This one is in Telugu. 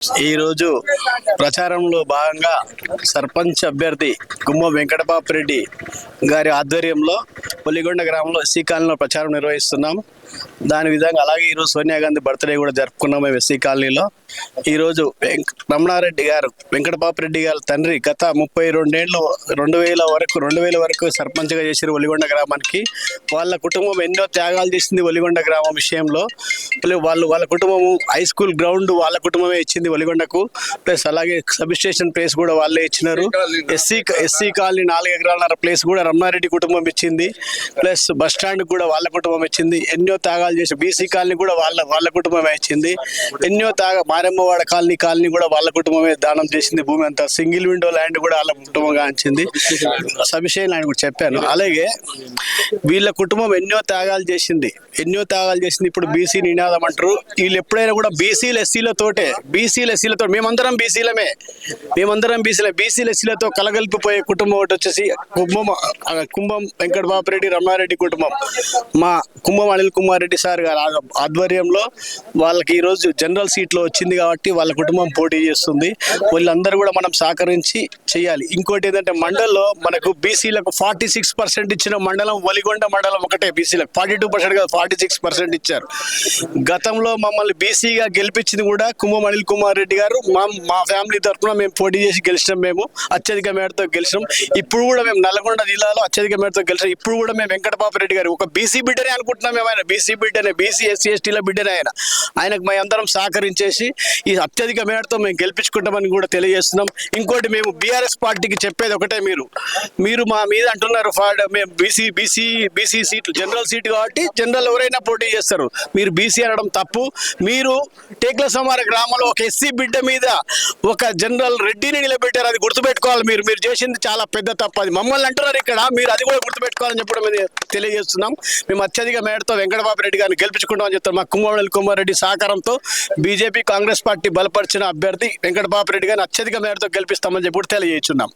ఈరోజు ప్రచారంలో భాగంగా సర్పంచ్ అభ్యర్థి గుమ్మ వెంకటపాపిరెడ్డి గారి ఆధ్వర్యంలో కొల్లిగొండ గ్రామంలో ఎస్సీ కాలనీలో ప్రచారం నిర్వహిస్తున్నాం. దాని విధంగా అలాగే ఈరోజు సోనియా గాంధీ బర్త్డే కూడా జరుపుకున్నాం మేము ఎస్సీ కాలనీలో. ఈరోజు వెంక రమణారెడ్డి గారు వెంకటపాపిరెడ్డి గారి తండ్రి గత ముప్పై రెండేళ్ళు రెండు వేల వరకు రెండు వేల వరకు సర్పంచ్గా చేసిన ఒలిగొండ గ్రామానికి. వాళ్ళ కుటుంబం ఎన్నో త్యాగాలు చేసింది ఒలిగొండ గ్రామం విషయంలో. వాళ్ళు వాళ్ళ కుటుంబము హై స్కూల్ గ్రౌండ్ వాళ్ళ కుటుంబమే ఇచ్చింది ఒలిగొండకు ప్లస్ అలాగే సబ్ స్టేషన్ ప్లేస్ కూడా వాళ్ళే ఇచ్చినారు. ఎస్సీ ఎస్సీ కాలనీ నాలుగు ఎకరాలన్నర ప్లేస్ కూడా రమణారెడ్డి కుటుంబం ఇచ్చింది. ప్లస్ బస్ స్టాండ్ కూడా వాళ్ళ కుటుంబం ఇచ్చింది. ఎన్నో త్యాగాలు చేసి బీసీ కాలనీ కూడా వాళ్ళ వాళ్ళ కుటుంబమే ఇచ్చింది. ఎన్నో త్యాగ మారెమ్మవాడ కాలనీ కాలనీ కూడా వాళ్ళ కుటుంబమే దానం చేసింది. భూమి అంతా సింగిల్ విండో ల్యాండ్ కూడా వాళ్ళ కుటుంబంగా ఇచ్చింది. సవిషయం ల్యాండ్ కూడా చెప్పాను. అలాగే వీళ్ళ కుటుంబం ఎన్నో త్యాగాలు చేసింది. ఎన్నో త్యాగాలు చేసింది. ఇప్పుడు బీసీ నినాదం అంటారు. వీళ్ళు ఎప్పుడైనా కూడా బీసీలు ఎస్సీలతోటే బీసీలు ఎస్సీలతో మేమందరం బీసీలమే. మేమందరం బీసీలే. బీసీలు ఎస్సీలతో కలగలిపిపోయే కుటుంబం ఒకటి వచ్చేసి కుంభం కుంభం వెంకట బాపిరెడ్డి రమణారెడ్డి కుటుంబం. మా కుంభం అనిల్ కుమార్ రెడ్డి సార్ గారి ఆధ్వర్యంలో వాళ్ళకి ఈరోజు జనరల్ సీట్లో వచ్చింది కాబట్టి వాళ్ళ కుటుంబం పోటీ చేస్తుంది. వీళ్ళందరూ కూడా మనం సహకరించి చేయాలి. ఇంకోటి ఏంటంటే మండలంలో మనకు బీసీలకు ఫార్టీ సిక్స్ పర్సెంట్ ఇచ్చిన మండలం వలిగొండ మండలం ఒకటే బీసీలకు. ఫార్టీ టూ పర్సెంట్ కాదు ఫార్టీ సిక్స్ పర్సెంట్ ఇచ్చారు. గతంలో మమ్మల్ని బీసీగా గెలిపించింది కూడా కుంభం అనిల్ కుమార్ రెడ్డి గారు. మా మా ఫ్యామిలీ తరఫున మేము పోటీ చేసి గెలిచినాం మేము. అత్యధిక మేరతో గెలిచినాం. ఇప్పుడు కూడా మేము నల్గొండ జిల్లాలో అత్యధిక మేరతో గెలిచినాం. ఇప్పుడు కూడా మేము వెంకటపాపరెడ్డి గారు. ఒక బీసీ బిడ్డనే అనుకుంటున్నాం మేము ఆయన. బీసీ బిడ్డనే బీసీ ఎస్సీ ఎస్టీల బిడ్డనే ఆయన. ఆయనకు మేము అందరం సహకరించేసి ఈ అత్యధిక మేడతో మేము గెలిపించుకుంటామని కూడా తెలియజేస్తున్నాం. ఇంకోటి మేము బీఆర్ఎస్ పార్టీకి చెప్పేది ఒకటే మీరు. మీరు మా మీద అంటున్నారు మేము బీసీ బీసీ బీసీ సీట్లు జనరల్ సీట్ కాబట్టి జనరల్ ఎవరైనా పోటీ చేస్తారు. మీరు బీసీ అనడం తప్పు. మీరు టేక్ల సమార గ్రామంలో ఒక ఎస్సీ బిడ్డ మీద ఒక జనరల్ రెడ్డిని నిలబెట్టారు. అది గుర్తుపెట్టుకోవాలి మీరు. మీరు చేసింది చాలా పెద్ద తప్పు. అది మమ్మల్ని అంటున్నారు ఇక్కడ. మీరు అది కూడా గుర్తుపెట్టుకోవాలని చెప్పడం ఇది తెలియజేస్తున్నాం. మేము అత్యధిక మేడతో వెంకటబాబు రెడ్డి గారిని గెలిపించుకుంటామని చెప్తారు. మా కుమ్మవెల్లి కుమారెడ్డి సహకారంతో బీజేపీ కాంగ్రెస్ పార్టీ బలపరిచిన అభ్యర్థి వెంకటబాబు రెడ్డి గారిని అత్యధిక మేడతో గెలిపిస్తామని చెప్పి తెలియజేస్తున్నాం.